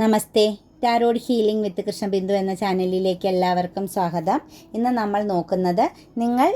नमस्ते। Tarot healing വിത്ത് കൃഷ്ണബിന്ദു എന്ന ചാനലിലേക്ക് എല്ലാവർക്കും സ്വാഗതം. ഇന്ന് നമ്മൾ നോക്കുന്നത് നിങ്ങൾ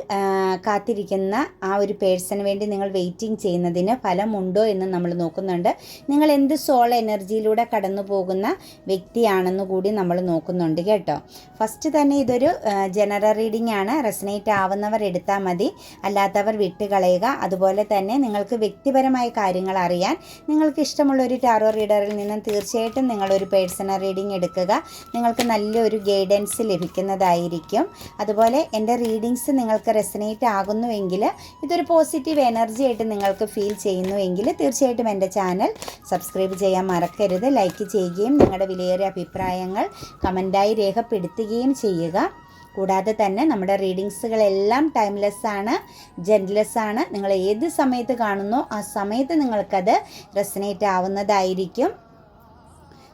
കാത്തിരിക്കുന്ന ആ ഒരു പേഴ്സണ് വേണ്ടി നിങ്ങൾ വെയിറ്റിംഗ് ചെയ്യുന്നതിന് ഫലമുണ്ടോ എന്ന് നമ്മൾ നോക്കുന്നുണ്ട്. നിങ്ങൾ എന്ത് സോൾ എനർജിയിലൂടെ കടന്നു പോകുന്ന വ്യക്തിയാണെന്ന് കൂടി നമ്മൾ നോക്കുന്നുണ്ട് കേട്ടോ. ഫസ്റ്റ് തന്നെ ഇതൊരു ജനറൽ റീഡിംഗ് ആണ്. റെസനേറ്റ് ആവുന്നവർ എടുത്താൽ മതി. അല്ലാത്തവർ വിട്ടുകളയുക അതുപോലെ തന്നെ നിങ്ങൾക്ക് വ്യക്തിപരമായ കാര്യങ്ങൾ അറിയാൻ നിങ്ങൾക്ക് ഇഷ്ടമുള്ള ഒരു ടാറോ റീഡറിൽ നിന്നും തീർച്ചയായിട്ടും നിങ്ങളൊരു പേഴ്സണൽ റീഡിംഗ് എടുക്കുക. നിങ്ങൾക്ക് നല്ലൊരു ഗൈഡൻസ് ലഭിക്കുന്നതായിരിക്കും. അതുപോലെ എന്റെ റീഡിങ്സ് നിങ്ങൾക്ക് റെസനേറ്റ് ആകുന്നുവെങ്കിൽ ഇതൊരു പോസിറ്റീവ് എനർജി ആയിട്ട് നിങ്ങൾക്ക് ഫീൽ ചെയ്യുന്നുവെങ്കിൽ തീർച്ചയായിട്ടും എന്റെ ചാനൽ സബ്സ്ക്രൈബ് ചെയ്യാൻ മറക്കരുത്. ലൈക്ക് ചെയ്യുകയും നിങ്ങളുടെ വിലയേറിയ അഭിപ്രായങ്ങൾ കമന്റായി രേഖപ്പെടുത്തുകയും ചെയ്യുക. കൂടാതെ തന്നെ നമ്മുടെ റീഡിങ്സുകളെല്ലാം ടൈംലെസ് ആണ് ജെൻലെസ് ആണ്. നിങ്ങൾ ഏത് സമയത്ത് കാണുന്നോ ആ സമയത്ത് നിങ്ങൾക്കത് റെസനേറ്റ് ആവുന്നതായിരിക്കും.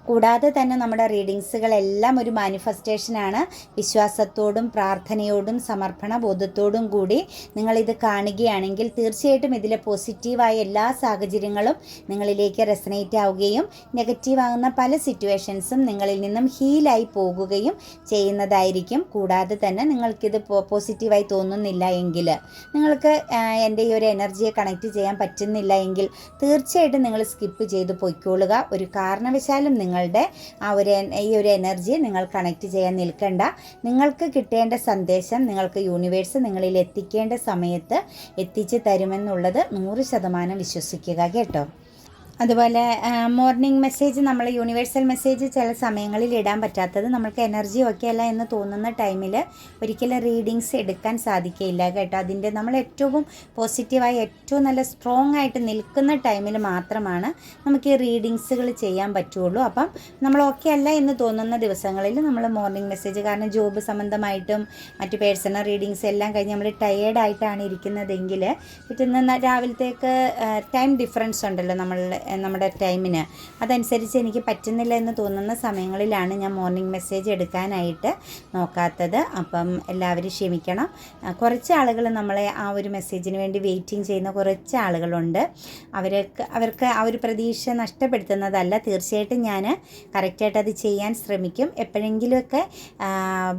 കൂടാതെ തന്നെ നമ്മുടെ റീഡിങ്സുകളെല്ലാം ഒരു മാനിഫെസ്റ്റേഷനാണ്. വിശ്വാസത്തോടും പ്രാർത്ഥനയോടും സമർപ്പണ ബോധത്തോടും കൂടി നിങ്ങളിത് കാണുകയാണെങ്കിൽ തീർച്ചയായിട്ടും ഇതിലെ പോസിറ്റീവായ എല്ലാ സാഹചര്യങ്ങളും നിങ്ങളിലേക്ക് റെസനേറ്റ് ആവുകയും നെഗറ്റീവാകുന്ന പല സിറ്റുവേഷൻസും നിങ്ങളിൽ നിന്നും ഹീലായി പോകുകയും ചെയ്യുന്നതായിരിക്കും. കൂടാതെ തന്നെ നിങ്ങൾക്കിത് പോസിറ്റീവായി തോന്നുന്നില്ല എങ്കിൽ നിങ്ങൾക്ക് എന്റെ ഈ ഒരു എനർജിയെ കണക്റ്റ് ചെയ്യാൻ പറ്റുന്നില്ല എങ്കിൽ തീർച്ചയായിട്ടും നിങ്ങൾ സ്കിപ്പ് ചെയ്ത് പൊയ്ക്കോളുക ഒരു കാരണവശാലും നിങ്ങളുടെ ആ ഒരു ഈ ഒരു എനർജി നിങ്ങൾ കണക്ട് ചെയ്യാൻ നിൽക്കണ്ട. നിങ്ങൾക്ക് കിട്ടേണ്ട സന്ദേശം നിങ്ങൾക്ക് യൂണിവേഴ്സ് നിങ്ങളിൽ എത്തിക്കേണ്ട സമയത്ത് എത്തിച്ചു തരുമെന്നുള്ളത് നൂറ് ശതമാനം വിശ്വസിക്കുക കേട്ടോ. അതുപോലെ മോർണിംഗ് മെസ്സേജ് നമ്മൾ യൂണിവേഴ്സൽ മെസ്സേജ് ചില സമയങ്ങളിൽ ഇടാൻ പറ്റാത്തത് നമ്മൾക്ക് എനർജി ഒക്കെ അല്ല എന്ന് തോന്നുന്ന ടൈമിൽ ഒരിക്കലും റീഡിങ്സ് എടുക്കാൻ സാധിക്കില്ല കേട്ടോ. അതിന്റെ നമ്മൾ ഏറ്റവും പോസിറ്റീവായി ഏറ്റവും നല്ല സ്ട്രോങ് ആയിട്ട് നിൽക്കുന്ന ടൈമിൽ മാത്രമാണ് നമുക്ക് ഈ റീഡിങ്സുകൾ ചെയ്യാൻ പറ്റുള്ളൂ. അപ്പം നമ്മൾ ഓക്കെ അല്ല എന്ന് തോന്നുന്ന ദിവസങ്ങളിൽ നമ്മൾ മോർണിംഗ് മെസ്സേജ് കാരണം ജോബ് സംബന്ധമായിട്ടും മറ്റ് പേഴ്സണൽ റീഡിങ്സ് എല്ലാം കഴിഞ്ഞ് നമ്മൾ ടയേർഡായിട്ടാണ് ഇരിക്കുന്നതെങ്കിൽ പിറ്റേന്ന് രാവിലത്തേക്ക് ടൈം ഡിഫറൻസ് ഉണ്ടല്ലോ നമ്മൾ നമ്മുടെ ടൈമിന്. അതനുസരിച്ച് എനിക്ക് പറ്റുന്നില്ല എന്ന് തോന്നുന്ന സമയങ്ങളിലാണ് ഞാൻ മോർണിംഗ് മെസ്സേജ് എടുക്കാനായിട്ട് നോക്കാത്തത്. അപ്പം എല്ലാവരും ക്ഷമിക്കണം. കുറച്ച് ആളുകൾ നമ്മളെ ആ ഒരു മെസ്സേജിന് വേണ്ടി വെയിറ്റിംഗ് ചെയ്യുന്ന കുറച്ച് ആളുകളുണ്ട്. അവർക്ക് അവർക്ക് ആ ഒരു പ്രതീക്ഷ നഷ്ടപ്പെടുത്തുന്നതല്ല. തീർച്ചയായിട്ടും ഞാൻ കറക്റ്റായിട്ട് അത് ചെയ്യാൻ ശ്രമിക്കും. എപ്പോഴെങ്കിലുമൊക്കെ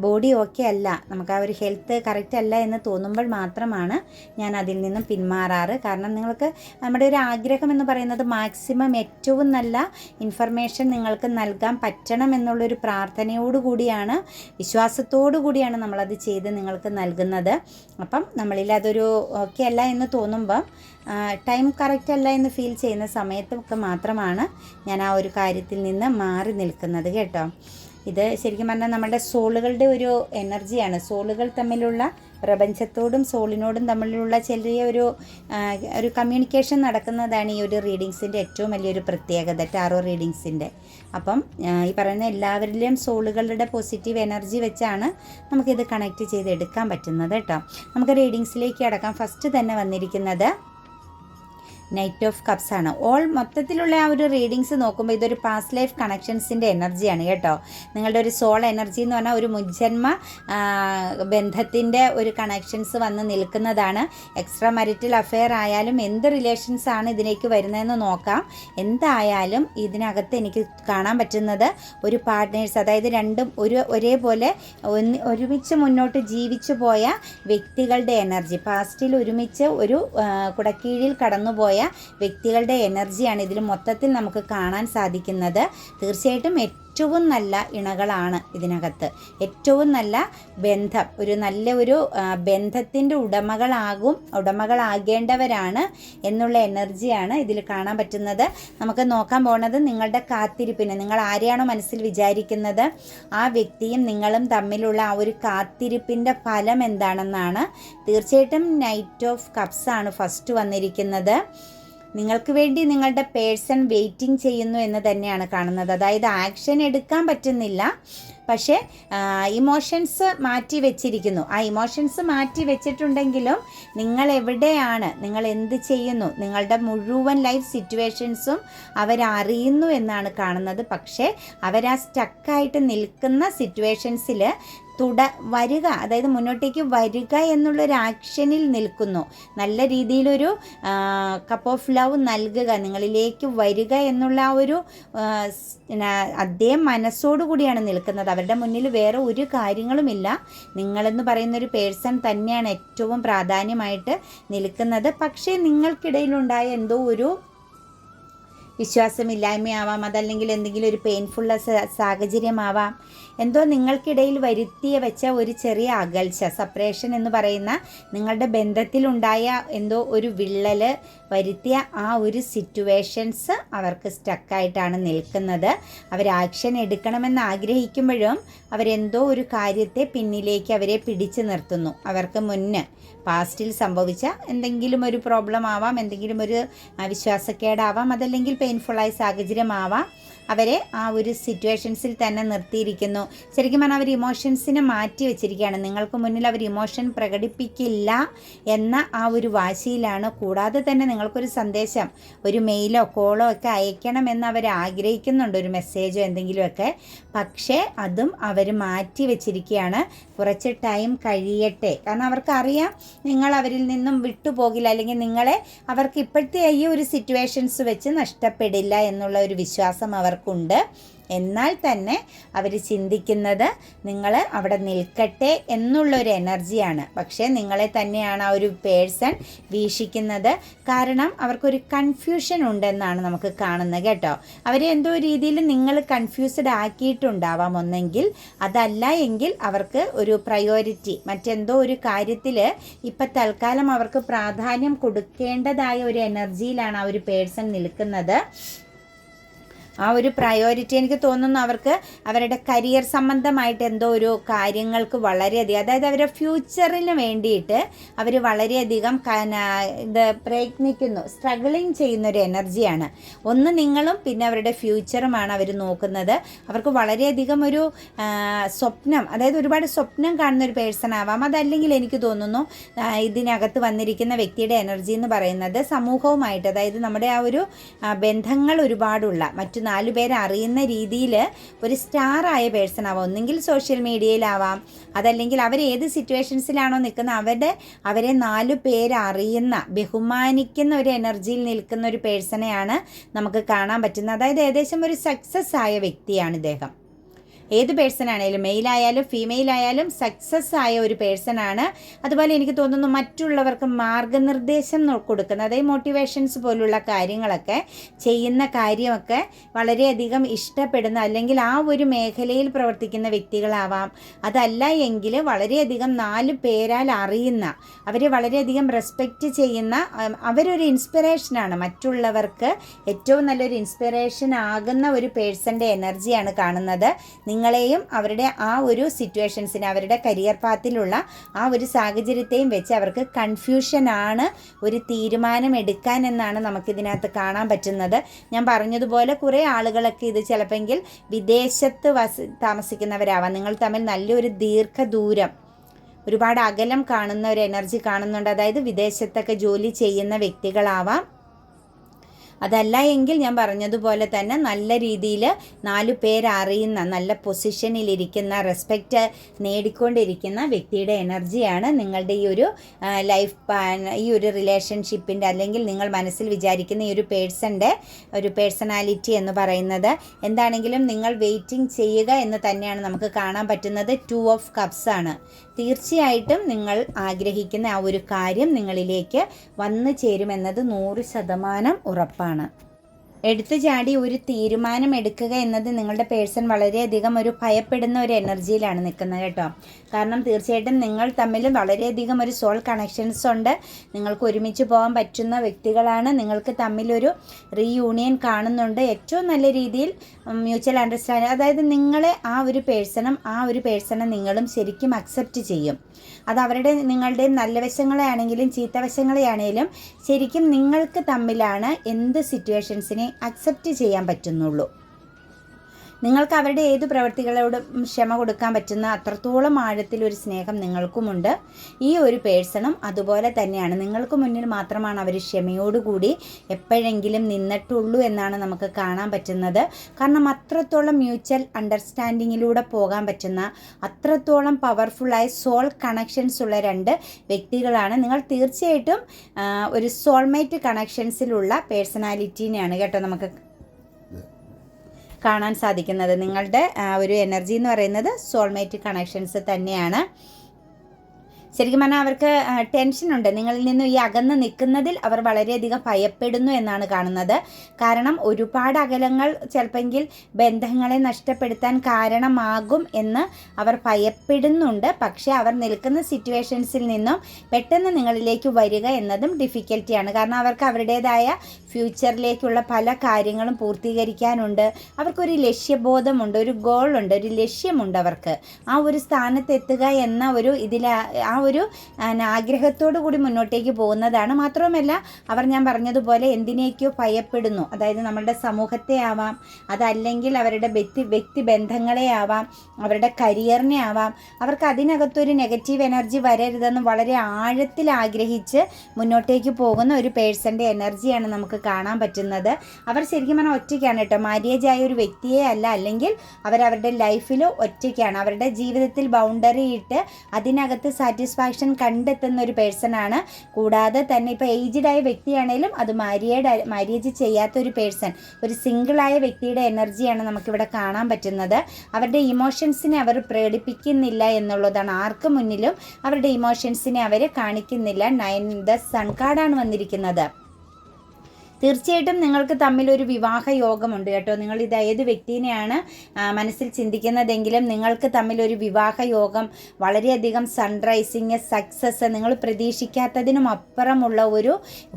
ബോഡി ഓക്കെ അല്ല. നമുക്ക് ആ ഒരു ഹെൽത്ത് കറക്റ്റ് അല്ല എന്ന് തോന്നുമ്പോൾ മാത്രമാണ് ഞാൻ അതിൽ നിന്നും പിന്മാറാറ്. കാരണം നിങ്ങൾക്ക് നമ്മുടെ ഒരു ആഗ്രഹം എന്ന് പറയുന്നത് മാക്സിമം ഏറ്റവും നല്ല ഇൻഫർമേഷൻ നിങ്ങൾക്ക് നൽകാൻ പറ്റണം എന്നുള്ളൊരു പ്രാർത്ഥനയോടു കൂടിയാണ് വിശ്വാസത്തോടു കൂടിയാണ് നമ്മളത് ചെയ്ത് നിങ്ങൾക്ക് നൽകുന്നത്. അപ്പം നമ്മളിൽ അതൊരു ഓക്കെ അല്ല എന്ന് തോന്നുമ്പം ടൈം കറക്റ്റ് അല്ല എന്ന് ഫീൽ ചെയ്യുന്ന സമയത്തൊക്കെ മാത്രമാണ് ഞാൻ ആ ഒരു കാര്യത്തിൽ നിന്ന് മാറി നിൽക്കുന്നത് കേട്ടോ. ഇത് ശരിക്കും പറഞ്ഞാൽ നമ്മുടെ സോളുകളുടെ ഒരു എനർജിയാണ് സോളുകൾ തമ്മിലുള്ള പ്രപഞ്ചത്തോടും സോളിനോടും തമ്മിലുള്ള ചെറിയ ഒരു ഒരു കമ്മ്യൂണിക്കേഷൻ നടക്കുന്നതാണ് ഈ ഒരു റീഡിങ്സിന്റെ ഏറ്റവും വലിയൊരു പ്രത്യേകത ടാറോ റീഡിങ്സിന്റെ അപ്പം ഈ പറയുന്ന എല്ലാവരിലെയും സോളുകളുടെ പോസിറ്റീവ് എനർജി വെച്ചാണ് നമുക്കിത് കണക്ട് ചെയ്ത് എടുക്കാൻ പറ്റുന്നത് കേട്ടോ നമുക്ക് റീഡിങ്സിലേക്ക് അടക്കാം ഫസ്റ്റ് തന്നെ വന്നിരിക്കുന്നത് നൈറ്റ് ഓഫ് കപ്സ് ആണ്. ഓൾ മൊത്തത്തിലുള്ള ആ ഒരു റീഡിങ്സ് നോക്കുമ്പോൾ ഇതൊരു പാസ്റ്റ് ലൈഫ് കണക്ഷൻസിന്റെ എനർജിയാണ് കേട്ടോ. നിങ്ങളുടെ ഒരു സോൾ എനർജി എന്ന് പറഞ്ഞാൽ ഒരു മുജ്ജന്മ ബന്ധത്തിന്റെ ഒരു കണക്ഷൻസ് വന്ന് നിൽക്കുന്നതാണ്. എക്സ്ട്രാ മരിറ്റൽ അഫെയർ ആയാലും എന്ത് റിലേഷൻസ് ആണ് ഇതിലേക്ക് വരുന്നതെന്ന് നോക്കാം. എന്തായാലും ഇതിനകത്ത് എനിക്ക് കാണാൻ പറ്റുന്നത് ഒരു പാർട്ട്നേഴ്സ് അതായത് രണ്ടും ഒരു ഒരേപോലെ ഒന്ന് ഒരുമിച്ച് മുന്നോട്ട് ജീവിച്ചു പോയ വ്യക്തികളുടെ എനർജി പാസ്റ്റിൽ ഒരുമിച്ച് ഒരു കുടക്കീഴിൽ കടന്നുപോയ വ്യക്തികളുടെ എനർജിയാണ് ഇതിൽ മൊത്തത്തിൽ നമുക്ക് കാണാൻ സാധിക്കുന്നത്. തീർച്ചയായിട്ടും ഏറ്റവും നല്ല ഇണകളാണ് ഇതിനകത്ത്. ഏറ്റവും നല്ല ബന്ധം ഒരു നല്ല ഒരു ബന്ധത്തിന്റെ ഉടമകളാകും ഉടമകളാകേണ്ടവരാണ് എന്നുള്ള എനർജിയാണ് ഇതിൽ കാണാൻ പറ്റുന്നത്. നമുക്ക് നോക്കാൻ പോകുന്നത് നിങ്ങളുടെ കാത്തിരിപ്പിന് നിങ്ങൾ ആരെയാണോ മനസ്സിൽ വിചാരിക്കുന്നത്? ആ വ്യക്തിയും നിങ്ങളും തമ്മിലുള്ള ആ ഒരു കാത്തിരിപ്പിന്റെ ഫലം എന്താണെന്നാണ്. തീർച്ചയായിട്ടും നൈറ്റ് ഓഫ് കപ്സ് ആണ് ഫസ്റ്റ് വന്നിരിക്കുന്നത്. നിങ്ങൾക്ക് വേണ്ടി നിങ്ങളുടെ പേഴ്സൺ വെയിറ്റിംഗ് ചെയ്യുന്നു എന്ന് തന്നെയാണ് കാണുന്നത്. അതായത് ആക്ഷൻ എടുക്കാൻ പറ്റുന്നില്ല. പക്ഷേ ഇമോഷൻസ് മാറ്റി വെച്ചിരിക്കുന്നു. ആ ഇമോഷൻസ് മാറ്റി വെച്ചിട്ടുണ്ടെങ്കിലും നിങ്ങൾ എവിടെയാണ്? നിങ്ങൾ എന്ത് ചെയ്യുന്നു? നിങ്ങളുടെ മുഴുവൻ ലൈഫ് സിറ്റുവേഷൻസും അവരറിയുന്നു എന്നാണ് കാണുന്നത്. പക്ഷേ അവരാ സ്റ്റക്കായിട്ട് നിൽക്കുന്ന സിറ്റുവേഷൻസിൽ തുട വരിക അതായത് മുന്നോട്ടേക്ക് വരിക എന്നുള്ളൊരു ആക്ഷനിൽ നിൽക്കുന്നു. നല്ല രീതിയിലൊരു കപ്പ് ഓഫ് ലവ് നൽകുക നിങ്ങളിലേക്ക് വരിക എന്നുള്ള ആ ഒരു അതേ മനസ്സോടുകൂടിയാണ് നിൽക്കുന്നത്. അവരുടെ മുന്നിൽ വേറെ ഒരു കാര്യങ്ങളുമില്ല. നിങ്ങളെന്ന് പറയുന്ന ഒരു പേഴ്സൺ തന്നെയാണ് ഏറ്റവും പ്രാധാന്യമായിട്ട് നിൽക്കുന്നത്. പക്ഷേ നിങ്ങൾക്കിടയിലുണ്ടായ എന്തോ ഒരു വിശ്വാസമില്ലായ്മയാവാം അതല്ലെങ്കിൽ എന്തെങ്കിലും ഒരു പെയിൻഫുള്ള സാഹചര്യമാവാം എന്തോ നിങ്ങൾക്കിടയിൽ വരുത്തിയ വെച്ച ഒരു ചെറിയ അകൽച്ച സപ്പറേഷൻ എന്ന് പറയുന്ന നിങ്ങളുടെ ബന്ധത്തിലുണ്ടായ എന്തോ ഒരു വിള്ളൽ വരുത്തിയ ആ ഒരു സിറ്റുവേഷൻസ് അവർക്ക് സ്റ്റക്കായിട്ടാണ് നിൽക്കുന്നത്. അവർ ആക്ഷൻ എടുക്കണമെന്ന് ആഗ്രഹിക്കുമ്പോഴും അവരെന്തോ ഒരു കാര്യത്തെ പിന്നിലേക്ക് അവരെ പിടിച്ചു നിർത്തുന്നു. അവർക്ക് മുന്ന് പാസ്റ്റിൽ സംഭവിച്ച എന്തെങ്കിലും ഒരു പ്രോബ്ലം ആവാം എന്തെങ്കിലും ഒരു വിശ്വാസക്കേടാവാം അതല്ലെങ്കിൽ പെയിൻഫുള്ളായ സാഹചര്യമാവാം അവരെ ആ ഒരു സിറ്റുവേഷൻസിൽ തന്നെ നിർത്തിയിരിക്കുന്നു. ശരിക്കും പറഞ്ഞാൽ അവർ ഇമോഷൻസിനെ മാറ്റി വെച്ചിരിക്കുകയാണ്. നിങ്ങൾക്ക് മുന്നിൽ അവർ ഇമോഷൻ പ്രകടിപ്പിക്കില്ല എന്ന ആ ഒരു വാശിയിലാണ്. കൂടാതെ തന്നെ നിങ്ങൾക്കൊരു സന്ദേശം ഒരു മെയിലോ കോളോ ഒക്കെ അയക്കണമെന്ന് അവർ ആഗ്രഹിക്കുന്നുണ്ട്. ഒരു മെസ്സേജോ എന്തെങ്കിലുമൊക്കെ. പക്ഷേ അതും അവർ മാറ്റി വെച്ചിരിക്കുകയാണ്. കുറച്ച് ടൈം കഴിയട്ടെ. കാരണം അവർക്കറിയാം നിങ്ങൾ അവരിൽ നിന്നും വിട്ടുപോകില്ല. അല്ലെങ്കിൽ നിങ്ങളെ അവർക്ക് ഇപ്പോഴത്തെ ഈ ഒരു സിറ്റുവേഷൻസ് വെച്ച് നഷ്ടപ്പെടില്ല എന്നുള്ള ഒരു വിശ്വാസം അവർക്കുണ്ട് എന്നാൽ തന്നെ അവർ ചിന്തിക്കുന്നത് നിങ്ങൾ അവിടെ നിൽക്കട്ടെ എന്നുള്ളൊരു എനർജിയാണ്. പക്ഷേ നിങ്ങളെ തന്നെയാണ് ആ ഒരു പേഴ്സൺ വീക്ഷിക്കുന്നത്. കാരണം അവർക്കൊരു കൺഫ്യൂഷൻ ഉണ്ടെന്നാണ് നമുക്ക് കാണുന്നത് കേട്ടോ. അവരെ എന്തോ രീതിയിൽ നിങ്ങൾ കൺഫ്യൂസ്ഡ് ആക്കിയിട്ടുണ്ടാവാം ഒന്നെങ്കിൽ അതല്ല എങ്കിൽ അവർക്ക് ഒരു പ്രയോറിറ്റി മറ്റെന്തോ ഒരു കാര്യത്തിൽ ഇപ്പം തൽക്കാലം അവർക്ക് പ്രാധാന്യം കൊടുക്കേണ്ടതായ ഒരു എനർജിയിലാണ് ആ ഒരു പേഴ്സൺ നിൽക്കുന്നത്. ആ ഒരു പ്രയോറിറ്റി എനിക്ക് തോന്നുന്നു അവർക്ക് അവരുടെ കരിയർ സംബന്ധമായിട്ട് എന്തോ ഒരു കാര്യങ്ങൾക്ക് വളരെയധികം അതായത് അവരുടെ ഫ്യൂച്ചറിന് വേണ്ടിയിട്ട് അവർ വളരെയധികം ഇത് പ്രയത്നിക്കുന്നു സ്ട്രഗിളിങ് ചെയ്യുന്ന ഒരു എനർജിയാണ് ഒന്ന് നിങ്ങളും പിന്നെ അവരുടെ ഫ്യൂച്ചറുമാണ് അവർ നോക്കുന്നത്. അവർക്ക് വളരെയധികം ഒരു സ്വപ്നം അതായത് ഒരുപാട് സ്വപ്നം കാണുന്ന ഒരു പേഴ്സൺ ആവാം. അതല്ലെങ്കിൽ എനിക്ക് തോന്നുന്നു ഇതിനകത്ത് വന്നിരിക്കുന്ന വ്യക്തിയുടെ എനർജി എന്ന് പറയുന്നത് സമൂഹവുമായിട്ട് അതായത് നമ്മുടെ ആ ഒരു ബന്ധങ്ങൾ ഒരുപാടുള്ള മറ്റു നാലു പേരെ അറിയുന്ന രീതിയിൽ ഒരു സ്റ്റാർ ആയ പേഴ്സൺ ആവാം. ഒന്നെങ്കിൽ സോഷ്യൽ മീഡിയയിലാവാം അതല്ലെങ്കിൽ അവർ ഏത് സിറ്റുവേഷൻസിലാണോ നിൽക്കുന്നത് അവരുടെ അവരെ നാലു പേരറിയുന്ന ബഹുമാനിക്കുന്ന ഒരു എനർജിയിൽ നിൽക്കുന്ന ഒരു പേഴ്സണെയാണ് നമുക്ക് കാണാൻ പറ്റുന്നത്. അതായത് ഏകദേശം ഒരു സക്സസ് ആയ വ്യക്തിയാണ് ഇദ്ദേഹം. ഏത് പേഴ്സൺ ആണെങ്കിലും മെയിൽ ആയാലും ഫീമെയിൽ ആയാലും സക്സസ് ആയ ഒരു പേഴ്സൺ ആണ് അതുപോലെ എനിക്ക് തോന്നുന്നു മറ്റുള്ളവർക്ക് മാർഗനിർദ്ദേശം കൊടുക്കുന്നത് കൊടുക്കുന്ന അതായത് മോട്ടിവേഷൻസ് പോലുള്ള കാര്യങ്ങളൊക്കെ ചെയ്യുന്ന കാര്യമൊക്കെ വളരെയധികം ഇഷ്ടപ്പെടുന്ന അല്ലെങ്കിൽ ആ ഒരു മേഖലയിൽ പ്രവർത്തിക്കുന്ന വ്യക്തികളാവാം. അതല്ല എങ്കിൽ വളരെയധികം നാല് പേരാൽ അറിയുന്ന അവരെ വളരെയധികം റെസ്പെക്റ്റ് ചെയ്യുന്ന അവരൊരു ഇൻസ്പിറേഷനാണ് മറ്റുള്ളവർക്ക് ഏറ്റവും നല്ലൊരു ഇൻസ്പിറേഷൻ ആകുന്ന ഒരു പേഴ്സന്റെ എനർജിയാണ് കാണുന്നത്. നിങ്ങളെയും അവരുടെ ആ ഒരു സിറ്റുവേഷൻസിനെ അവരുടെ കരിയർ പാത്തിലുള്ള ആ ഒരു സാഹചര്യത്തെയും വെച്ച് അവർക്ക് കൺഫ്യൂഷനാണ് ഒരു തീരുമാനം എടുക്കാൻ എന്നാണ് നമുക്കിതിനകത്ത് കാണാൻ പറ്റുന്നത്. ഞാൻ പറഞ്ഞതുപോലെ കുറേ ആളുകളൊക്കെ ഇത് ചിലപ്പെങ്കിൽ വിദേശത്ത് വസ താമസിക്കുന്നവരാവാം. നിങ്ങൾ തമ്മിൽ നല്ലൊരു ദീർഘദൂരം ഒരുപാട് അകലം കാണുന്ന ഒരു എനർജി കാണുന്നുണ്ട്. അതായത് വിദേശത്തൊക്കെ ജോലി ചെയ്യുന്ന വ്യക്തികളാവാം. അതല്ല എങ്കിൽ ഞാൻ പറഞ്ഞതുപോലെ തന്നെ നല്ല രീതിയിൽ നാലു പേരറിയുന്ന നല്ല പൊസിഷനിലിരിക്കുന്ന റെസ്പെക്റ്റ് നേടിക്കൊണ്ടിരിക്കുന്ന വ്യക്തിയുടെ എനർജിയാണ് നിങ്ങളുടെ ഈ ഒരു ലൈഫ് ഈ ഒരു റിലേഷൻഷിപ്പിന്റെ അല്ലെങ്കിൽ നിങ്ങൾ മനസ്സിൽ വിചാരിക്കുന്ന ഈ ഒരു പേഴ്സന്റെ ഒരു പേഴ്സണാലിറ്റി എന്ന് പറയുന്നത്. എന്താണെങ്കിലും നിങ്ങൾ വെയിറ്റിംഗ് ചെയ്യുക എന്ന് തന്നെയാണ് നമുക്ക് കാണാൻ പറ്റുന്നത്. ടു ഓഫ് കപ്സ് ആണ്. തീർച്ചയായിട്ടും നിങ്ങൾ ആഗ്രഹിക്കുന്ന ആ ഒരു കാര്യം നിങ്ങളിലേക്ക് വന്നു ചേരുമെന്നത് നൂറ് ശതമാനം ഉറപ്പാണ്. എടുത്തു ചാടി ഒരു തീരുമാനം എടുക്കുക എന്നത് നിങ്ങളുടെ പേഴ്സൺ വളരെയധികം ഒരു ഭയപ്പെടുന്ന ഒരു എനർജിയിലാണ് നിൽക്കുന്നത് കേട്ടോ. കാരണം തീർച്ചയായിട്ടും നിങ്ങൾ തമ്മിൽ വളരെയധികം ഒരു സോൾ കണക്ഷൻസ് ഉണ്ട്. നിങ്ങൾക്ക് ഒരുമിച്ച് പോകാൻ പറ്റുന്ന വ്യക്തികളാണ്. നിങ്ങൾക്ക് തമ്മിലൊരു റീയൂണിയൻ കാണുന്നുണ്ട്. ഏറ്റവും നല്ല രീതിയിൽ മ്യൂച്വൽ അണ്ടർസ്റ്റാൻഡിങ് അതായത് നിങ്ങളെ ആ ഒരു പേഴ്സണും ആ ഒരു പേഴ്സണെ നിങ്ങളും ശരിക്കും അക്സെപ്റ്റ് ചെയ്യും. അത് അവരുടെ നിങ്ങളുടെ നല്ല വശങ്ങളെ ആണെങ്കിലും ചീത്ത വശങ്ങളെ ആണെങ്കിലും ശരിക്കും നിങ്ങൾക്ക് തമ്മിലാണ് എന്ത് സിറ്റുവേഷൻസിനെ അക്സെപ്റ്റ് ചെയ്യാൻ പറ്റുന്നുള്ളൂ. നിങ്ങൾക്ക് അവരുടെ ഏത് പ്രവൃത്തികളോടും ക്ഷമ കൊടുക്കാൻ പറ്റുന്ന അത്രത്തോളം ആഴത്തിൽ ഒരു സ്നേഹം നിങ്ങൾക്കുമുണ്ട്. ഈ ഒരു പേഴ്സണും അതുപോലെ തന്നെയാണ്. നിങ്ങൾക്ക് മുന്നിൽ മാത്രമാണ് അവർ ക്ഷമയോടുകൂടി എപ്പോഴെങ്കിലും നിന്നിട്ടുള്ളൂ എന്നാണ് നമുക്ക് കാണാൻ പറ്റുന്നത്. കാരണം അത്രത്തോളം മ്യൂച്വൽ അണ്ടർസ്റ്റാൻഡിങ്ങിലൂടെ പോകാൻ പറ്റുന്ന അത്രത്തോളം പവർഫുള്ളായ സോൾ കണക്ഷൻസ് ഉള്ള രണ്ട് വ്യക്തികളാണ്. നിങ്ങൾ തീർച്ചയായിട്ടും ഒരു സോൾമേറ്റ് കണക്ഷൻസിലുള്ള പേഴ്സണാലിറ്റീനെയാണ് കേട്ടോ നമുക്ക് കാണാൻ സാധിക്കുന്നത്. നിങ്ങളുടെ ഒരു എനർജി എന്ന് പറയുന്നത് സോൾമേറ്റ് കണക്ഷൻസ് തന്നെയാണ്. ശരിക്കും പറഞ്ഞാൽ അവർക്ക് ടെൻഷനുണ്ട്. നിങ്ങളിൽ നിന്നും ഈ അകന്ന് നിൽക്കുന്നതിൽ അവർ വളരെയധികം ഭയപ്പെടുന്നു എന്നാണ് കാണുന്നത്. കാരണം ഒരുപാട് അകലങ്ങൾ ചിലപ്പെങ്കിൽ ബന്ധങ്ങളെ നഷ്ടപ്പെടുത്താൻ കാരണമാകും എന്ന് അവർ ഭയപ്പെടുന്നുണ്ട്. പക്ഷേ അവർ നിൽക്കുന്ന സിറ്റുവേഷൻസിൽ നിന്നും പെട്ടെന്ന് നിങ്ങളിലേക്ക് വരിക എന്നതും ഡിഫിക്കൽറ്റിയാണ്. കാരണം അവർക്ക് അവരുടേതായ ഫ്യൂച്ചറിലേക്കുള്ള പല കാര്യങ്ങളും പൂർത്തീകരിക്കാനുണ്ട്. അവർക്കൊരു ലക്ഷ്യബോധമുണ്ട് ഒരു ഗോളുണ്ട് ഒരു ലക്ഷ്യമുണ്ട് അവർക്ക്. ആ ഒരു സ്ഥാനത്തെത്തുക എന്ന ഒരു ഇതിൽ ആ ഒരു ആഗ്രഹത്തോടു കൂടി മുന്നോട്ടേക്ക് പോകുന്നതാണ്. മാത്രവുമല്ല അവർ ഞാൻ പറഞ്ഞതുപോലെ എന്തിനേക്കോ ഭയപ്പെടുന്നു. അതായത് നമ്മളുടെ സമൂഹത്തെ ആവാം അതല്ലെങ്കിൽ അവരുടെ വ്യക്തി വ്യക്തി ബന്ധങ്ങളെ ആവാം അവരുടെ കരിയറിനെ ആവാം. അവർക്ക് അതിനകത്തൊരു നെഗറ്റീവ് എനർജി വരരുതെന്ന് വളരെ ആഴത്തിൽ ആഗ്രഹിച്ച് മുന്നോട്ടേക്ക് പോകുന്ന ഒരു പേഴ്സന്റെ എനർജിയാണ് നമുക്ക് കാണാൻ പറ്റുന്നത്. അവർ ശരിക്കും പറഞ്ഞാൽ ഒറ്റയ്ക്കാണ് കേട്ടോ. മാര്യേജ് ആയ ഒരു വ്യക്തിയെ അല്ല അല്ലെങ്കിൽ അവരവരുടെ ലൈഫിൽ ഒറ്റയ്ക്കാണ്. അവരുടെ ജീവിതത്തിൽ ബൗണ്ടറി ഇട്ട് അതിനകത്ത് സാറ്റിസ്ഫാക്ഷൻ കണ്ടെത്തുന്ന ഒരു പേഴ്സണാണ്. കൂടാതെ തന്നെ ഇപ്പോൾ ഏജ്ഡ് ആയ വ്യക്തിയാണേലും അത് മാരിയേഡ് മാര്യേജ് ചെയ്യാത്ത ഒരു പേഴ്സൺ ഒരു സിംഗിളായ വ്യക്തിയുടെ എനർജിയാണ് നമുക്കിവിടെ കാണാൻ പറ്റുന്നത്. അവരുടെ ഇമോഷൻസിനെ അവർ പ്രകടിപ്പിക്കുന്നില്ല എന്നുള്ളതാണ്. ആർക്ക് മുന്നിലും അവരുടെ ഇമോഷൻസിനെ അവർ കാണിക്കുന്നില്ല. നയൻ ദ സൺകാർഡാണ് വന്നിരിക്കുന്നത്. തീർച്ചയായിട്ടും നിങ്ങൾക്ക് തമ്മിൽ ഒരു വിവാഹ യോഗമുണ്ട് കേട്ടോ. നിങ്ങൾ ഇത് ഏത് വ്യക്തിനെയാണ് മനസ്സിൽ ചിന്തിക്കുന്നതെങ്കിലും നിങ്ങൾക്ക് തമ്മിൽ ഒരു വിവാഹ യോഗം വളരെയധികം സൺറൈസിങ് സക്സസ് നിങ്ങൾ പ്രതീക്ഷിക്കാത്തതിനും അപ്പുറമുള്ള ഒരു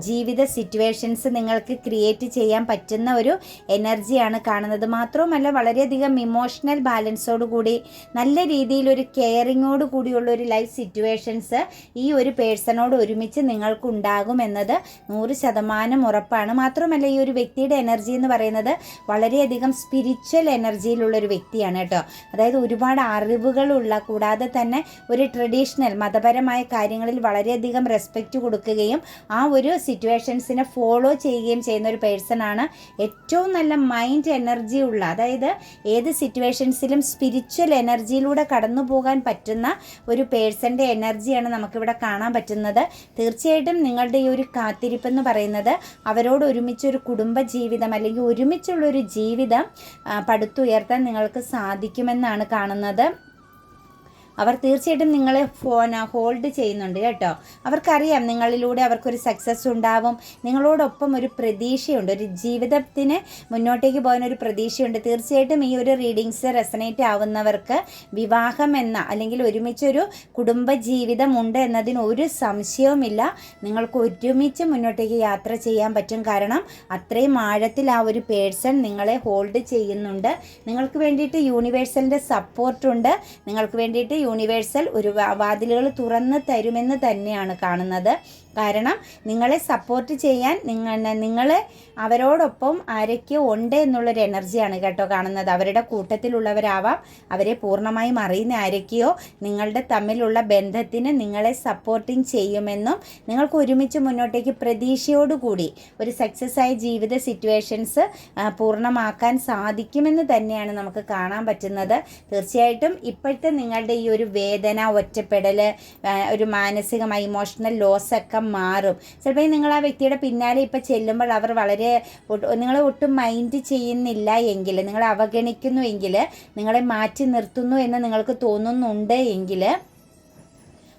ജീവിത സിറ്റുവേഷൻസ് നിങ്ങൾക്ക് ക്രിയേറ്റ് ചെയ്യാൻ പറ്റുന്ന ഒരു എനർജിയാണ് കാണുന്നത്. മാത്രവുമല്ല വളരെയധികം ഇമോഷണൽ ബാലൻസോട് കൂടി നല്ല രീതിയിൽ ഒരു കെയറിങ്ങോട് കൂടിയുള്ള ഒരു ലൈഫ് സിറ്റുവേഷൻസ് ഈ ഒരു പേഴ്സണോട് ഒരുമിച്ച് നിങ്ങൾക്കുണ്ടാകുമെന്നത് നൂറ് ശതമാനം ഉറപ്പാണ്. മാത്രമല്ല ഈ ഒരു വ്യക്തിയുടെ എനർജി എന്ന് പറയുന്നത് വളരെയധികം സ്പിരിച്വൽ എനർജിയിലുള്ള ഒരു വ്യക്തിയാണ് കേട്ടോ. അതായത് ഒരുപാട് അറിവുകളുള്ള കൂടാതെ തന്നെ ഒരു ട്രഡീഷണൽ മതപരമായ കാര്യങ്ങളിൽ വളരെയധികം റെസ്പെക്റ്റ് കൊടുക്കുകയും ആ ഒരു സിറ്റുവേഷൻസിനെ ഫോളോ ചെയ്യുകയും ചെയ്യുന്ന ഒരു പേഴ്സൺ ആണ് ഏറ്റവും നല്ല മൈൻഡ് എനർജി ഉള്ള അതായത് ഏത് സിറ്റുവേഷൻസിലും സ്പിരിച്വൽ എനർജിയിലൂടെ കടന്നു പോകാൻ പറ്റുന്ന ഒരു പേഴ്സന്റെ എനർജിയാണ് നമുക്കിവിടെ കാണാൻ പറ്റുന്നത്. തീർച്ചയായിട്ടും നിങ്ങളുടെ ഈ ഒരു കാത്തിരിപ്പെന്ന് പറയുന്നത് അവരോട് ഒരുമിച്ച് ഒരു കുടുംബ ജീവിതം അല്ലെങ്കിൽ ഒരുമിച്ചുള്ളൊരു ജീവിതം പടുത്തുയർത്താൻ നിങ്ങൾക്ക് സാധിക്കുമെന്നാണ് കാണുന്നത്. അവർ തീർച്ചയായിട്ടും നിങ്ങളെ ഫോൺ ഹോൾഡ് ചെയ്യുന്നുണ്ട് കേട്ടോ. അവർക്കറിയാം നിങ്ങളിലൂടെ അവർക്കൊരു സക്സസ് ഉണ്ടാവും. നിങ്ങളോടൊപ്പം ഒരു പ്രതീക്ഷയുണ്ട്. ഒരു ജീവിതത്തിന് മുന്നോട്ടേക്ക് പോകാൻ ഒരു പ്രതീക്ഷയുണ്ട്. തീർച്ചയായിട്ടും ഈ ഒരു റീഡിങ്സ് റെസനേറ്റ് ആവുന്നവർക്ക് വിവാഹം എന്ന അല്ലെങ്കിൽ ഒരുമിച്ചൊരു കുടുംബ ജീവിതമുണ്ട് എന്നതിന് ഒരു സംശയവുമില്ല. നിങ്ങൾക്ക് ഒരുമിച്ച് മുന്നോട്ടേക്ക് യാത്ര ചെയ്യാൻ പറ്റും. കാരണം അത്രയും ആഴത്തിൽ ആ ഒരു പേഴ്സൺ നിങ്ങളെ ഹോൾഡ് ചെയ്യുന്നുണ്ട്. നിങ്ങൾക്ക് വേണ്ടിയിട്ട് യൂണിവേഴ്സലിന്റെ സപ്പോർട്ടുണ്ട് നിങ്ങൾക്ക് വേണ്ടിയിട്ട് യൂണിവേഴ്സൽ ഒരു വാതിലുകൾ തുറന്ന് തരുമെന്ന് തന്നെയാണ് കാണുന്നത്. കാരണം നിങ്ങളെ സപ്പോർട്ട് ചെയ്യാൻ നിങ്ങൾ നിങ്ങളെ അവരോടൊപ്പം ആരൊക്കെ ഉണ്ട് എന്നുള്ളൊരു എനർജിയാണ് കേട്ടോ കാണുന്നത്. അവരുടെ കൂട്ടത്തിലുള്ളവരാവാം. അവരെ പൂർണമായും അറിയുന്ന ആരൊക്കെയോ നിങ്ങളുടെ തമ്മിലുള്ള ബന്ധത്തിന് നിങ്ങളെ സപ്പോർട്ടിങ് ചെയ്യുമെന്നും നിങ്ങൾക്ക് ഒരുമിച്ച് മുന്നോട്ടേക്ക് പ്രതീക്ഷയോടുകൂടി ഒരു സക്സസ് ആയ ജീവിത സിറ്റുവേഷൻസ് പൂർണമാക്കാൻ സാധിക്കുമെന്ന് തന്നെയാണ് നമുക്ക് കാണാൻ പറ്റുന്നത്. തീർച്ചയായിട്ടും ഇപ്പോഴത്തെ നിങ്ങളുടെ ഈ ഒരു വേദന ഒറ്റപ്പെടൽ ഒരു മാനസികമായി ഇമോഷണൽ ലോസ് ഒക്കെ മാറും. ചിലപ്പോൾ നിങ്ങൾ ആ വ്യക്തിയുടെ പിന്നാലെ ഇപ്പോൾ ചെല്ലുമ്പോൾ അവർ വളരെ നിങ്ങൾ ഒട്ടും മൈൻഡ് ചെയ്യുന്നില്ല എങ്കിൽ നിങ്ങളെ അവഗണിക്കുന്നു എങ്കിൽ നിങ്ങളെ മാറ്റി നിർത്തുന്നു എന്ന് നിങ്ങൾക്ക് തോന്നുന്നുണ്ട് എങ്കിൽ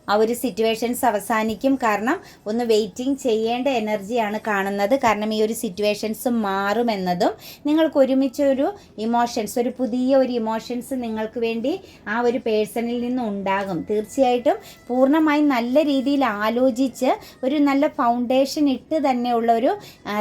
ആ ഒരു സിറ്റുവേഷൻസ് അവസാനിക്കും. കാരണം ഒന്ന് വെയിറ്റിംഗ് ചെയ്യേണ്ട എനർജിയാണ് കാണുന്നത്. കാരണം ഈ ഒരു സിറ്റുവേഷൻസ് മാറുമെന്നതും നിങ്ങൾക്ക് ഒരുമിച്ചൊരു ഇമോഷൻസ് ഒരു പുതിയ ഒരു ഇമോഷൻസ് നിങ്ങൾക്ക് വേണ്ടി ആ ഒരു പേഴ്സണിൽ നിന്ന് ഉണ്ടാകും. തീർച്ചയായിട്ടും പൂർണമായും നല്ല രീതിയിൽ ആലോചിച്ച് ഒരു നല്ല ഫൗണ്ടേഷൻ ഇട്ട് തന്നെയുള്ള ഒരു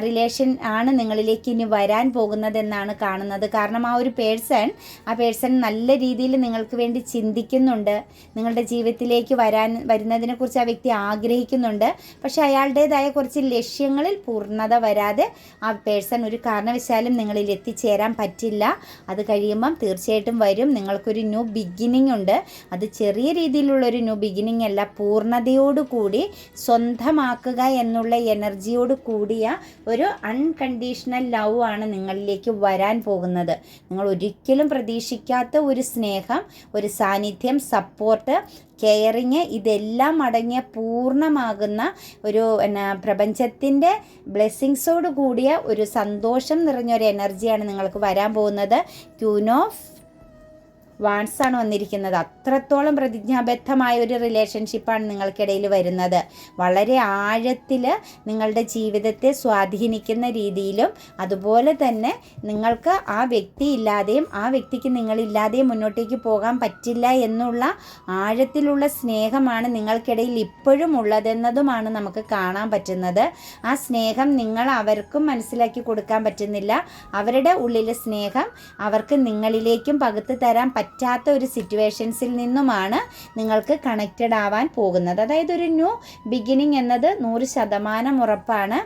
റിലേഷൻ ആണ് നിങ്ങളിലേക്ക് ഇനി വരാൻ പോകുന്നതെന്നാണ് കാണുന്നത്. കാരണം ആ ഒരു പേഴ്സൺ ആ പേഴ്സൺ നല്ല രീതിയിൽ നിങ്ങൾക്ക് വേണ്ടി ചിന്തിക്കുന്നുണ്ട്. നിങ്ങളുടെ ജീവിതത്തിലേക്ക് വരാൻ വരുന്നതിനെക്കുറിച്ച് ആ വ്യക്തി ആഗ്രഹിക്കുന്നുണ്ട്. പക്ഷേ അയാളുടേതായ കുറച്ച് ലക്ഷ്യങ്ങളിൽ പൂർണത വരാതെ ആ പേഴ്സൺ ഒരു കാരണവശാലും നിങ്ങളിൽ എത്തിച്ചേരാൻ പറ്റില്ല. അത് കഴിയുമ്പം തീർച്ചയായിട്ടും വരും. നിങ്ങൾക്കൊരു ന്യൂ ബിഗിനിങ് ഉണ്ട്. അത് ചെറിയ രീതിയിലുള്ളൊരു ന്യൂ ബിഗിനിങ് അല്ല. പൂർണതയോടുകൂടി സ്വന്തമാക്കുക എന്നുള്ള എനർജിയോട് കൂടിയ ഒരു അൺകണ്ടീഷണൽ ലവ് ആണ് നിങ്ങളിലേക്ക് വരാൻ പോകുന്നത്. നിങ്ങൾ ഒരിക്കലും പ്രതീക്ഷിക്കാത്ത ഒരു സ്നേഹം ഒരു സാന്നിധ്യം സപ്പോർട്ട് കെയറിങ് ഇതെല്ലാം അടങ്ങിയ പൂർണമാകുന്ന ഒരു എന്നാ പ്രപഞ്ചത്തിന്റെ ബ്ലെസ്സിങ്സോട് കൂടിയ ഒരു സന്തോഷം നിറഞ്ഞൊരു എനർജിയാണ് നിങ്ങൾക്ക് വരാൻ പോകുന്നത്. ക്യൂൻ ഓഫ് വാൺസ് ആണ് വന്നിരിക്കുന്നത്. അത്രത്തോളം പ്രതിജ്ഞാബദ്ധമായ ഒരു റിലേഷൻഷിപ്പാണ് നിങ്ങൾക്കിടയിൽ വരുന്നത്. വളരെ ആഴത്തിൽ നിങ്ങളുടെ ജീവിതത്തെ സ്വാധീനിക്കുന്ന രീതിയിലും അതുപോലെ തന്നെ നിങ്ങൾക്ക് ആ വ്യക്തി ഇല്ലാതെയും ആ വ്യക്തിക്ക് നിങ്ങളില്ലാതെയും മുന്നോട്ടേക്ക് പോകാൻ പറ്റില്ല എന്നുള്ള ആഴത്തിലുള്ള സ്നേഹമാണ് നിങ്ങൾക്കിടയിൽ ഇപ്പോഴും ഉള്ളതെന്നതുമാണ് നമുക്ക് കാണാൻ പറ്റുന്നത്. ആ സ്നേഹം നിങ്ങൾ അവർക്കും മനസ്സിലാക്കി കൊടുക്കാൻ പറ്റുന്നില്ല. അവരുടെ ഉള്ളിലെ സ്നേഹം അവർക്ക് നിങ്ങളിലേക്കും പകുത്തു തരാൻ പറ്റാത്ത ഒരു സിറ്റുവേഷൻസിൽ നിന്നുമാണ് നിങ്ങൾക്ക് കണക്റ്റഡ് ആവാൻ പോകുന്നത്. അതായത് ഒരു ന്യൂ ബിഗിനിങ് എന്നത് നൂറ് ശതമാനം ഉറപ്പാണ്.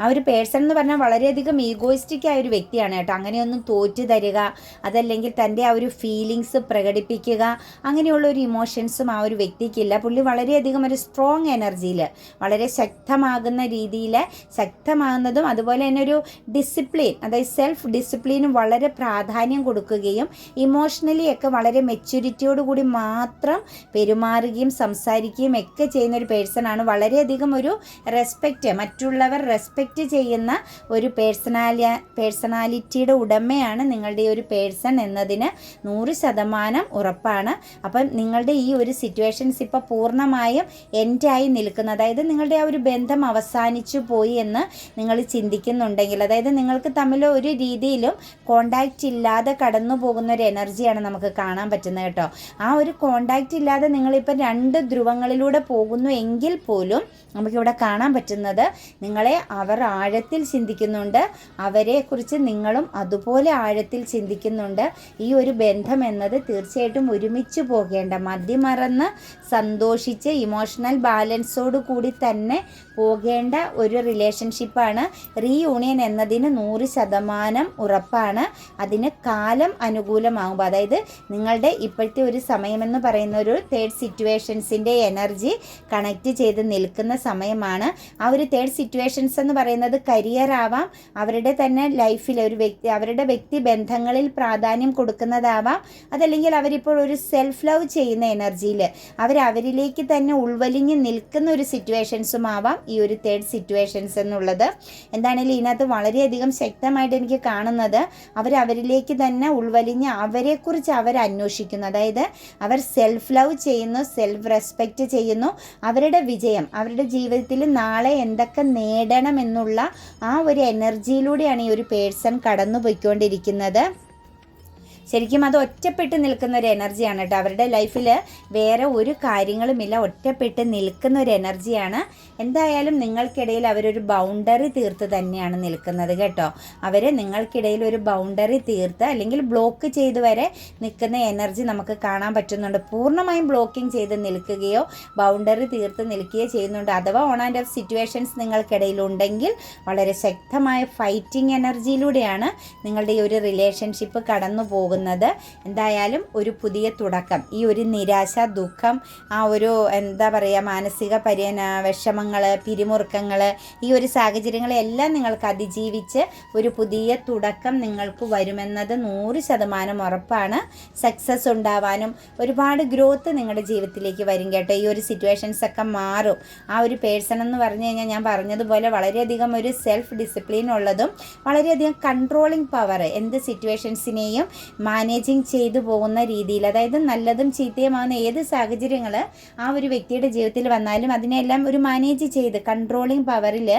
ആ ഒരു പേഴ്സൺ എന്ന് പറഞ്ഞാൽ വളരെയധികം ഈഗോയിസ്റ്റിക് ആയ ഒരു വ്യക്തിയാണ് കേട്ടോ. അങ്ങനെയൊന്നും തോറ്റു തരിക അതല്ലെങ്കിൽ തന്റെ ആ ഒരു ഫീലിങ്സ് പ്രകടിപ്പിക്കുക അങ്ങനെയുള്ള ഒരു ഇമോഷൻസും ആ ഒരു വ്യക്തിക്കില്ല. പുള്ളി വളരെയധികം ഒരു സ്ട്രോങ് എനർജിയിൽ വളരെ ശക്തമാകുന്ന രീതിയിൽ ശക്തമാകുന്നതും അതുപോലെ തന്നെ ഒരു ഡിസിപ്ലിൻ അതായത് സെൽഫ് ഡിസിപ്ലിനും വളരെ പ്രാധാന്യം കൊടുക്കുകയും ഇമോഷണലി ഒക്കെ വളരെ മെച്യൂരിറ്റിയോട് കൂടി മാത്രം പെരുമാറുകയും സംസാരിക്കുകയും ഒക്കെ ചെയ്യുന്ന ഒരു പേഴ്സൺ ആണ്. വളരെയധികം ഒരു റെസ്പെക്റ്റ് മറ്റുള്ളവർ റെസ്പെക്റ്റ് റെസ്പെക്റ്റ് ചെയ്യുന്ന ഒരു പേഴ്സണാലി പേഴ്സണാലിറ്റിയുടെ ഉടമയാണ് നിങ്ങളുടെ ഈ ഒരു പേഴ്സൺ എന്നതിന് നൂറ് ശതമാനം ഉറപ്പാണ്. അപ്പം നിങ്ങളുടെ ഈ ഒരു സിറ്റുവേഷൻസ് ഇപ്പോൾ പൂർണമായും എൻഡായി നിൽക്കുന്ന. അതായത് നിങ്ങളുടെ ആ ഒരു ബന്ധം അവസാനിച്ചു പോയി എന്ന് നിങ്ങൾ ചിന്തിക്കുന്നുണ്ടെങ്കിൽ അതായത് നിങ്ങൾക്ക് തമ്മിൽ ഒരു രീതിയിലും കോണ്ടാക്റ്റ് ഇല്ലാതെ കടന്നു പോകുന്ന ഒരു എനർജിയാണ് നമുക്ക് കാണാൻ പറ്റുന്നത് കേട്ടോ. ആ ഒരു കോണ്ടാക്റ്റ് ഇല്ലാതെ നിങ്ങളിപ്പോൾ രണ്ട് ധ്രുവങ്ങളിലൂടെ പോകുന്നു എങ്കിൽ പോലും നമുക്കിവിടെ കാണാൻ പറ്റുന്നത് നിങ്ങളെ അവർ ആഴത്തിൽ ചിന്തിക്കുന്നുണ്ട്. അവരെക്കുറിച്ച് നിങ്ങളും അതുപോലെ ആഴത്തിൽ ചിന്തിക്കുന്നുണ്ട്. ഈ ഒരു ബന്ധം എന്നത് തീർച്ചയായിട്ടും ഒരുമിച്ച് പോകേണ്ട മതിമറന്ന് സന്തോഷിച്ച് ഇമോഷണൽ ബാലൻസോട് കൂടി തന്നെ പോകേണ്ട ഒരു റിലേഷൻഷിപ്പാണ് റീയൂണിയൻ എന്നതിന് നൂറ് ശതമാനം ഉറപ്പാണ്. അതിന് കാലം അനുകൂലമാകുമ്പോൾ അതായത് നിങ്ങളുടെ ഇപ്പോഴത്തെ ഒരു സമയമെന്ന് പറയുന്ന ഒരു തേർഡ് സിറ്റുവേഷൻസിന്റെ എനർജി കണക്റ്റ് ചെയ്ത് നിൽക്കുന്ന സമയമാണ്. ആ ഒരു തേർഡ് സിറ്റുവേഷൻസ് എന്ന് പറയുന്നത് കരിയർ ആവാം അവരുടെ തന്നെ ലൈഫിൽ ഒരു വ്യക്തി അവരുടെ വ്യക്തി ബന്ധങ്ങളിൽ പ്രാധാന്യം കൊടുക്കുന്നതാവാം അതല്ലെങ്കിൽ അവരിപ്പോൾ ഒരു സെൽഫ് ലവ് ചെയ്യുന്ന എനർജിയിൽ അവർ അവരിലേക്ക് തന്നെ ഉൾവലിഞ്ഞ് നിൽക്കുന്ന ഒരു സിറ്റുവേഷൻസും ആവാം ഈ ഒരു തേർഡ് സിറ്റുവേഷൻസ് എന്നുള്ളത്. എന്താണെങ്കിലും ഇതിനകത്ത് വളരെയധികം ശക്തമായിട്ട് എനിക്ക് കാണുന്നത്? അവർ അവരിലേക്ക് തന്നെ ഉൾവലിഞ്ഞ് അവരെക്കുറിച്ച് അവർ അന്വേഷിക്കുന്നു. അതായത് അവർ സെൽഫ് ലവ് ചെയ്യുന്നു സെൽഫ് റെസ്പെക്റ്റ് ചെയ്യുന്നു. അവരുടെ വിജയം അവരുടെ ജീവിതത്തിൽ നാളെ എന്തൊക്കെ നേടണം എന്നുള്ള ആ ഒരു എനർജിയിലൂടെയാണ് ഈ ഒരു പേഴ്സൺ കടന്നു പോയിക്കൊണ്ടിരിക്കുന്നത് ശരിക്കും അത് ഒറ്റപ്പെട്ട് നിൽക്കുന്ന ഒരു എനർജിയാണ് കേട്ടോ. അവരുടെ ലൈഫിൽ വേറെ ഒരു കാര്യങ്ങളുമില്ല ഒറ്റപ്പെട്ട് നിൽക്കുന്ന ഒരു എനർജിയാണ് എന്തായാലും നിങ്ങൾക്കിടയിൽ അവരൊരു ബൗണ്ടറി തീർത്ത് തന്നെയാണ് നിൽക്കുന്നത് കേട്ടോ. അവർ നിങ്ങൾക്കിടയിൽ ഒരു ബൗണ്ടറി തീർത്ത് അല്ലെങ്കിൽ ബ്ലോക്ക് ചെയ്ത് വരെ നിൽക്കുന്ന എനർജി നമുക്ക് കാണാൻ പറ്റുന്നുണ്ട്. പൂർണമായും ബ്ലോക്കിംഗ് ചെയ്ത് നിൽക്കുകയോ ബൗണ്ടറി തീർത്ത് നിൽക്കുകയോ ചെയ്യുന്നുണ്ട്. അഥവാ ഓൺ ആൻഡ് ഓഫ് സിറ്റുവേഷൻസ് നിങ്ങൾക്കിടയിൽ ഉണ്ടെങ്കിൽ വളരെ ശക്തമായ ഫൈറ്റിംഗ് എനർജിയിലൂടെയാണ് നിങ്ങളുടെ ഈ ഒരു റിലേഷൻഷിപ്പ് കടന്നു പോകുന്നത് പോകുന്നത്. എന്തായാലും ഒരു പുതിയ തുടക്കം. ഈ ഒരു നിരാശ ദുഃഖം ആ ഒരു എന്താ പറയുക മാനസിക പര്യന വിഷമങ്ങൾ പിരിമുറുക്കങ്ങൾ ഈ ഒരു സാഹചര്യങ്ങളെല്ലാം നിങ്ങൾക്ക് അതിജീവിച്ച് ഒരു പുതിയ തുടക്കം നിങ്ങൾക്ക് വരുമെന്നത് നൂറ് ശതമാനം ഉറപ്പാണ്. സക്സസ് ഉണ്ടാവാനും ഒരുപാട് ഗ്രോത്ത് നിങ്ങളുടെ ജീവിതത്തിലേക്ക് വരും കേട്ടോ. ഈ ഒരു സിറ്റുവേഷൻസ് ഒക്കെ മാറും. ആ ഒരു പേഴ്സൺ എന്ന് പറഞ്ഞു കഴിഞ്ഞാൽ ഞാൻ പറഞ്ഞതുപോലെ വളരെയധികം ഒരു സെൽഫ് ഡിസിപ്ലിൻ ഉള്ളതും വളരെയധികം കൺട്രോളിങ് പവർ എന്ത് സിറ്റുവേഷൻസിനെയും മാനേജിങ് ചെയ്തു പോകുന്ന രീതിയിൽ അതായത് നല്ലതും ചീത്തയുമാകുന്ന ഏത് സാഹചര്യങ്ങൾ ആ ഒരു വ്യക്തിയുടെ ജീവിതത്തിൽ വന്നാലും അതിനെല്ലാം ഒരു മാനേജ് ചെയ്ത് കൺട്രോളിങ് പവറിൽ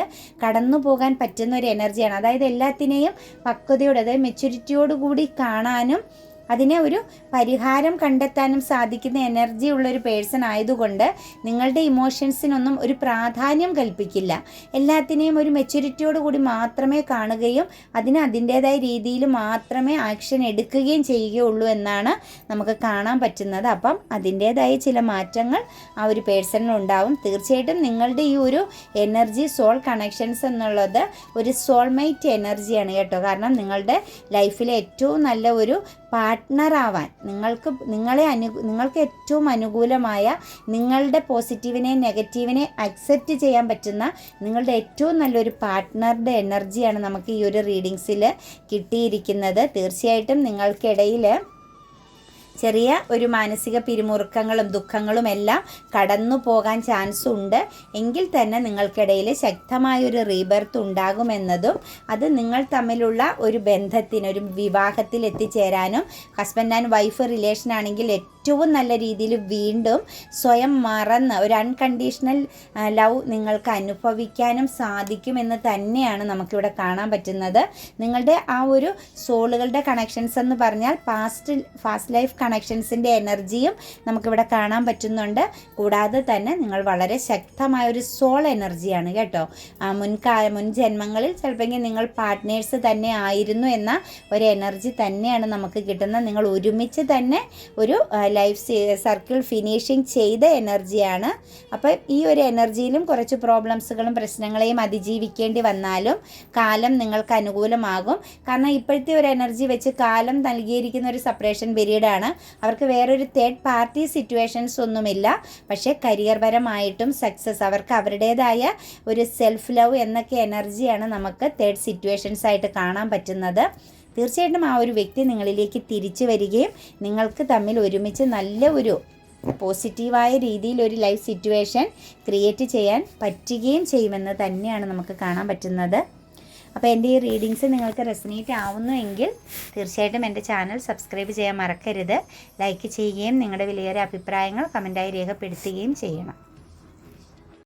കടന്നു പോകാൻ പറ്റുന്ന ഒരു എനർജിയാണ് അതായത് എല്ലാത്തിനെയും പക്വതയോടെ അതായത് മെച്യൂരിറ്റിയോട് കൂടി കാണാനും അതിനെ ഒരു പരിഹാരം കണ്ടെത്താനും സാധിക്കുന്ന എനർജി ഉള്ള ഒരു പേഴ്സൺ ആയതുകൊണ്ട് നിങ്ങളുടെ ഇമോഷൻസിനൊന്നും ഒരു പ്രാധാന്യം കൽപ്പിക്കില്ല. എല്ലാത്തിനെയും ഒരു മെച്യൂരിറ്റിയോട് കൂടി മാത്രമേ കാണുകയും അതിന് അതിന്റേതായ രീതിയിൽ മാത്രമേ ആക്ഷൻ എടുക്കുകയും ചെയ്യുകയുള്ളൂ എന്നാണ് നമുക്ക് കാണാൻ പറ്റുന്നത്. അപ്പം അതിന്റേതായ ചില മാറ്റങ്ങൾ ആ ഒരു പേഴ്സണിൽ ഉണ്ടാവും. തീർച്ചയായിട്ടും നിങ്ങളുടെ ഈ ഒരു എനർജി സോൾ കണക്ഷൻസ് എന്നുള്ളത് ഒരു സോൾമേറ്റ് എനർജിയാണ് കേട്ടോ. കാരണം നിങ്ങളുടെ ലൈഫിലെ ഏറ്റവും നല്ല ഒരു പാർട്ട്ണറാവാൻ. നിങ്ങൾക്ക് നിങ്ങളെ അനു നിങ്ങൾക്ക് ഏറ്റവും അനുകൂലമായ നിങ്ങളുടെ പോസിറ്റീവിനെ നെഗറ്റീവിനെ അക്സെപ്റ്റ് ചെയ്യാൻ പറ്റുന്ന നിങ്ങളുടെ ഏറ്റവും നല്ലൊരു പാർട്ട്ണറുടെ എനർജിയാണ് നമുക്ക് ഈ ഒരു റീഡിങ്സിൽ കിട്ടിയിരിക്കുന്നത്. തീർച്ചയായിട്ടും നിങ്ങൾക്കിടയിൽ ചെറിയ ഒരു മാനസിക പിരിമുറുക്കങ്ങളും ദുഃഖങ്ങളും എല്ലാം കടന്നു പോകാൻ ചാൻസ് ഉണ്ട്. എങ്കിൽ തന്നെ നിങ്ങൾക്കിടയിൽ ശക്തമായ ഒരു റീബർത്ത് ഉണ്ടാകുമെന്നതും അത് നിങ്ങൾ തമ്മിലുള്ള ഒരു ബന്ധത്തിന് ഒരു വിവാഹത്തിൽ എത്തിച്ചേരാനും ഹസ്ബൻഡ് ആൻഡ് വൈഫ് റിലേഷൻ ആണെങ്കിൽ നല്ല രീതിയിൽ വീണ്ടും സ്വയം മറന്ന് ഒരു അൺകണ്ടീഷണൽ ലവ് നിങ്ങൾക്ക് അനുഭവിക്കാനും സാധിക്കുമെന്ന് തന്നെയാണ് നമുക്കിവിടെ കാണാൻ പറ്റുന്നത്. നിങ്ങളുടെ ആ ഒരു സോളുകളുടെ കണക്ഷൻസ് എന്ന് പറഞ്ഞാൽ പാസ്റ്റ് ഫാസ്റ്റ് ലൈഫ് കണക്ഷൻസിന്റെ എനർജിയും നമുക്കിവിടെ കാണാൻ പറ്റുന്നുണ്ട്. കൂടാതെ തന്നെ നിങ്ങൾ വളരെ ശക്തമായ ഒരു സോൾ എനർജിയാണ് കേട്ടോ. മുൻകാല മുൻ ജന്മങ്ങളിൽ ചിലപ്പോൾ നിങ്ങൾ പാർട്ട്നേഴ്സ് തന്നെ ആയിരുന്നു എന്ന ഒരു എനർജി തന്നെയാണ് നമുക്ക് കിട്ടുന്നത്. നിങ്ങൾ ഒരുമിച്ച് തന്നെ ഒരു ലൈഫ് സർക്കിൾ ഫിനിഷിങ് ചെയ്ത എനർജിയാണ്. അപ്പോൾ ഈ ഒരു എനർജിയിലും കുറച്ച് പ്രോബ്ലംസുകളും പ്രശ്നങ്ങളെയും അതിജീവിക്കേണ്ടി വന്നാലും കാലം നിങ്ങൾക്ക് അനുകൂലമാകും. കാരണം ഇപ്പോഴത്തെ ഒരു എനർജി വെച്ച് കാലം നൽകിയിരിക്കുന്ന ഒരു സെപ്പറേഷൻ പീരീഡാണ് അവർക്ക് വേറൊരു തേർഡ് പാർട്ടി സിറ്റുവേഷൻസ് ഒന്നുമില്ല. പക്ഷേ കരിയർ പരമായിട്ടും സക്സസ് അവർക്ക് അവരുടേതായ ഒരു സെൽഫ് ലവ് എന്നൊക്കെ എനർജിയാണ് നമുക്ക് തേർഡ് സിറ്റുവേഷൻസ് ആയിട്ട് കാണാൻ പറ്റുന്നത്. തീർച്ചയായിട്ടും ആ ഒരു വ്യക്തി നിങ്ങളിലേക്ക് തിരിച്ചു വരികയും നിങ്ങൾക്ക് തമ്മിൽ ഒരുമിച്ച് നല്ല ഒരു പോസിറ്റീവായ രീതിയിൽ ഒരു ലൈഫ് സിറ്റുവേഷൻ ക്രിയേറ്റ് ചെയ്യാൻ പറ്റുകയും ചെയ്യുമെന്ന് തന്നെയാണ് നമുക്ക് കാണാൻ പറ്റുന്നത്. അപ്പോൾ എന്റെ ഈ റീഡിങ്സ് നിങ്ങൾക്ക് റെസനേറ്റ് ആവുന്നുവെങ്കിൽ തീർച്ചയായിട്ടും എന്റെ ചാനൽ സബ്സ്ക്രൈബ് ചെയ്യാൻ മറക്കരുത്. ലൈക്ക് ചെയ്യുകയും നിങ്ങളുടെ വിലയേറെ അഭിപ്രായങ്ങൾ കമന്റായി രേഖപ്പെടുത്തുകയും ചെയ്യണം.